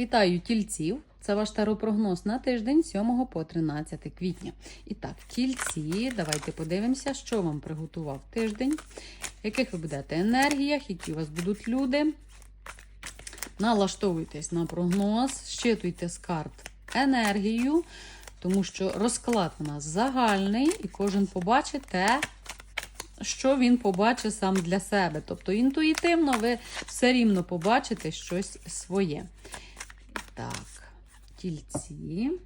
Вітаю тільців! Це ваш таропрогноз на тиждень 7 по 13 квітня. І так, тільці, давайте подивимося, що вам приготував тиждень, яких ви будете енергіях, які у вас будуть люди. Налаштовуйтесь на прогноз, щитуйте з карт енергію, тому що розклад у нас загальний, і кожен побачить те, що він побачить сам для себе. Тобто інтуїтивно ви все рівно побачите щось своє. Так, тільці.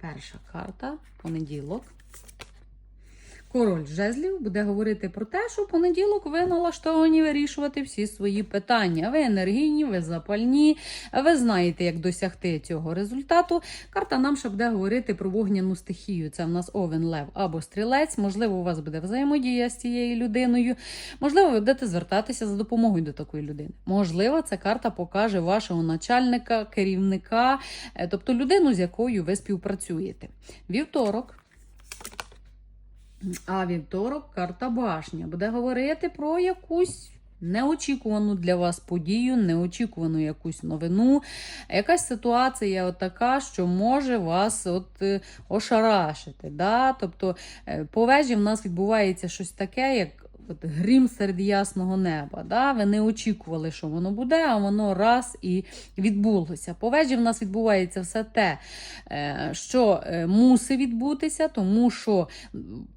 Перша карта, понеділок. Король жезлів буде говорити про те, що в понеділок ви налаштовані вирішувати всі свої питання. Ви енергійні, ви запальні, ви знаєте, як досягти цього результату. Карта нам ще буде говорити про вогняну стихію. Це в нас овен, лев або стрілець. Можливо, у вас буде взаємодія з цією людиною. Можливо, ви будете звертатися за допомогою до такої людини. Можливо, ця карта покаже вашого начальника, керівника, е, тобто людину, з якою ви співпрацюєте. Вівторок. А вівторок карта башня буде говорити про якусь неочікувану для вас подію, неочікувану якусь новину. Якась ситуація така, що може вас от е, ошарашити. Да? Тобто е, по вежі в нас відбувається щось таке, як от грім серед ясного неба. Да? Ви не очікували, що воно буде, а воно раз і відбулося. По вежі в нас відбувається все те, е, що е, мусить відбутися, тому що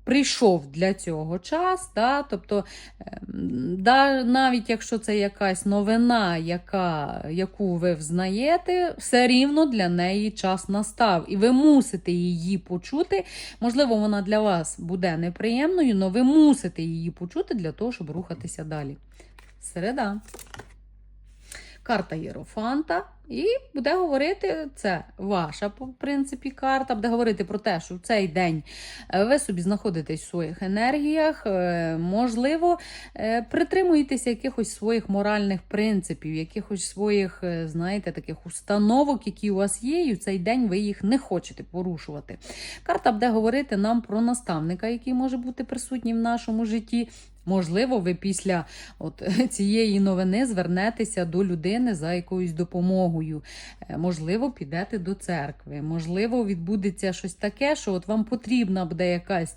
прийшов для цього час. Да? Тобто, е, навіть якщо це якась новина, яка, яку ви взнаєте, все рівно для неї час настав. І ви мусите її почути. Можливо, вона для вас буде неприємною, але ви мусите її почути для того, щоб рухатися далі. Середа. Карта Єрофанта. І буде говорити, це ваша, в принципі, карта, буде говорити про те, що в цей день е, ви собі знаходитесь в своїх енергіях, е, можливо, е, притримуєтеся якихось своїх моральних принципів, якихось своїх, знаєте, таких установок, які у вас є, і в цей день ви їх не хочете порушувати. Карта буде говорити нам про наставника, який може бути присутній в нашому житті. Можливо, ви після от цієї новини звернетеся до людини за якоюсь допомогою. Е, Можливо, підете до церкви. Можливо, відбудеться щось таке, що от вам потрібна буде якась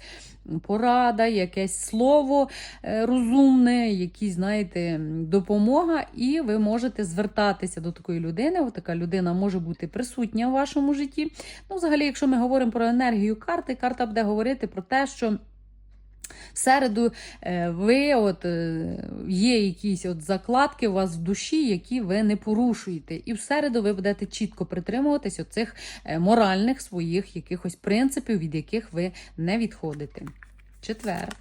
порада, якесь слово е, розумне, якісь, знаєте, допомога, і ви можете звертатися до такої людини. От така людина може бути присутня в вашому житті. Ну, взагалі, якщо ми говоримо про енергію карти, карта буде говорити про те, що. В середу е, ви от, е, є якісь от закладки у вас в душі, які ви не порушуєте. І в середу ви будете чітко притримуватись оцих е, моральних своїх якихось принципів, від яких ви не відходите. Четвер.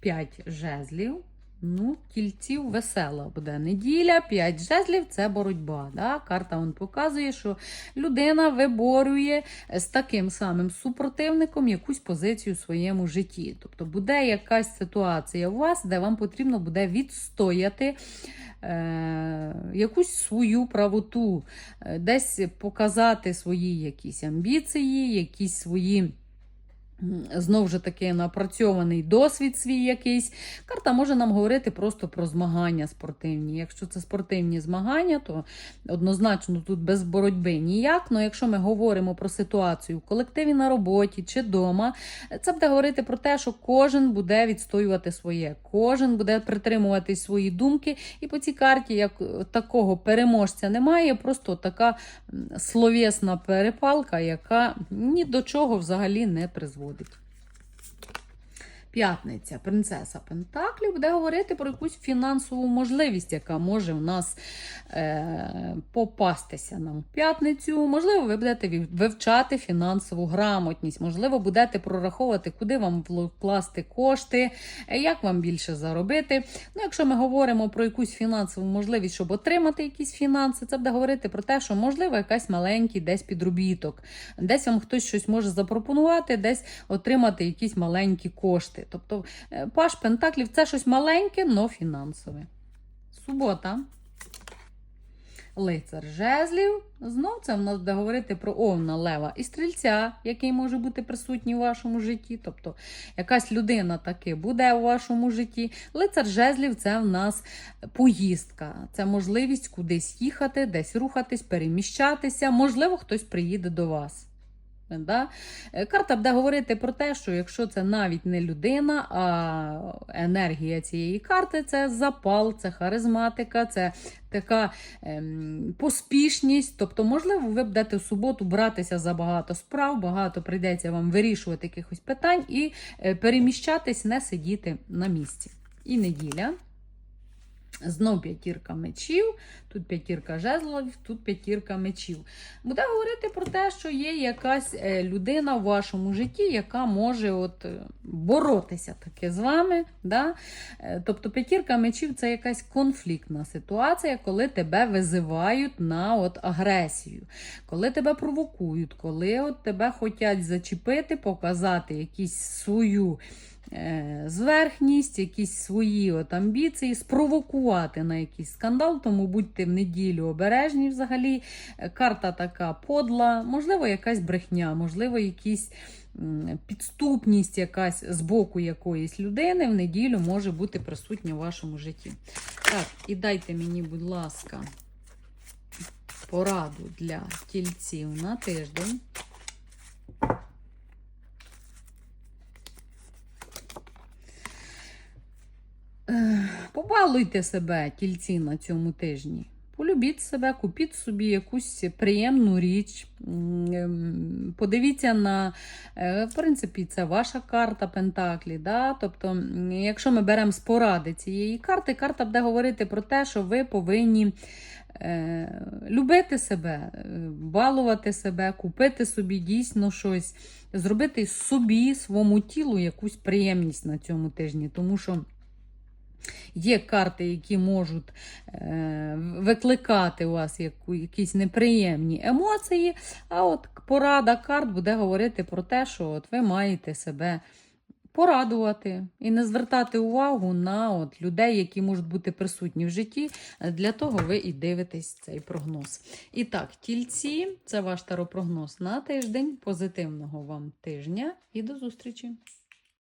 П'ять жезлів. Ну, кільців весела буде неділя, п'ять жезлів це боротьба. Да? Карта он показує, що людина виборює з таким самим супротивником якусь позицію в своєму житті. Тобто буде якась ситуація у вас, де вам потрібно буде відстояти е, якусь свою правоту, е, десь показати свої якісь амбіції, якісь свої. Знову ж таки, напрацьований досвід свій якийсь. Карта може нам говорити просто про змагання спортивні. Якщо це спортивні змагання, то однозначно тут без боротьби ніяк. Але якщо ми говоримо про ситуацію в колективі на роботі чи вдома, це буде говорити про те, що кожен буде відстоювати своє, кожен буде притримувати свої думки. І по цій карті, як такого переможця немає, просто така словесна перепалка, яка ні до чого взагалі не призводить. виходить. П'ятниця, принцеса Пентаклів, буде говорити про якусь фінансову можливість, яка може в нас е, попастися нам в п'ятницю. Можливо, ви будете вивчати фінансову грамотність, можливо, будете прораховувати, куди вам вкласти кошти, як вам більше заробити. Ну, Якщо ми говоримо про якусь фінансову можливість, щоб отримати якісь фінанси, це буде говорити про те, що можливо якась маленький десь підробіток, десь вам хтось щось може запропонувати, десь отримати якісь маленькі кошти. Тобто е, паш Пентаклів це щось маленьке, но фінансове. Субота. лицар жезлів. Знов це в нас буде говорити про овна, лева і стрільця, який може бути присутній у вашому житті. Тобто якась людина таки буде у вашому житті. Лицар жезлів це в нас поїздка, це можливість кудись їхати, десь рухатись, переміщатися. Можливо, хтось приїде до вас. Да? Е, Карта буде говорити про те, що якщо це навіть не людина, а енергія цієї карти це запал, це харизматика, це така ем, поспішність. Тобто, можливо, ви будете в суботу братися за багато справ, багато прийдеться вам вирішувати якихось питань і е, переміщатись, не сидіти на місці. І неділя. Знов п'ятірка мечів, тут п'ятірка жезлів, тут п'ятірка мечів. Буде говорити про те, що є якась е, людина в вашому житті, яка може от е, боротися таки з вами. Да? Е, Тобто п'ятірка мечів це якась конфліктна ситуація, коли тебе визивають на от агресію, коли тебе провокують, коли от тебе хочуть зачепити, показати якісь свою зверхність, якісь свої от амбіції, спровокувати на якийсь скандал, тому будьте в неділю обережні взагалі. Е, Карта така подла, можливо, якась брехня, можливо, якісь. Підступність якась з боку якоїсь людини в неділю може бути присутня в вашому житті. Так, і дайте мені, будь ласка, пораду для тільців на тиждень. Побалуйте себе, тільці, на цьому тижні. Полюбіть себе, купіть собі якусь приємну річ. Ем, Подивіться на, е, в принципі, це ваша карта Пентаклі. Да? Тобто, якщо ми беремо з поради цієї карти, карта буде говорити про те, що ви повинні е, любити себе, е, балувати себе, купити собі дійсно щось, зробити собі, своєму тілу якусь приємність на цьому тижні. Тому що Є карти, які можуть е, викликати у вас якісь неприємні емоції, а от порада карт буде говорити про те, що от ви маєте себе порадувати і не звертати увагу на от людей, які можуть бути присутні в житті. Для того ви і дивитесь цей прогноз. І так, тільці, це ваш таропрогноз на тиждень. Позитивного вам тижня і до зустрічі!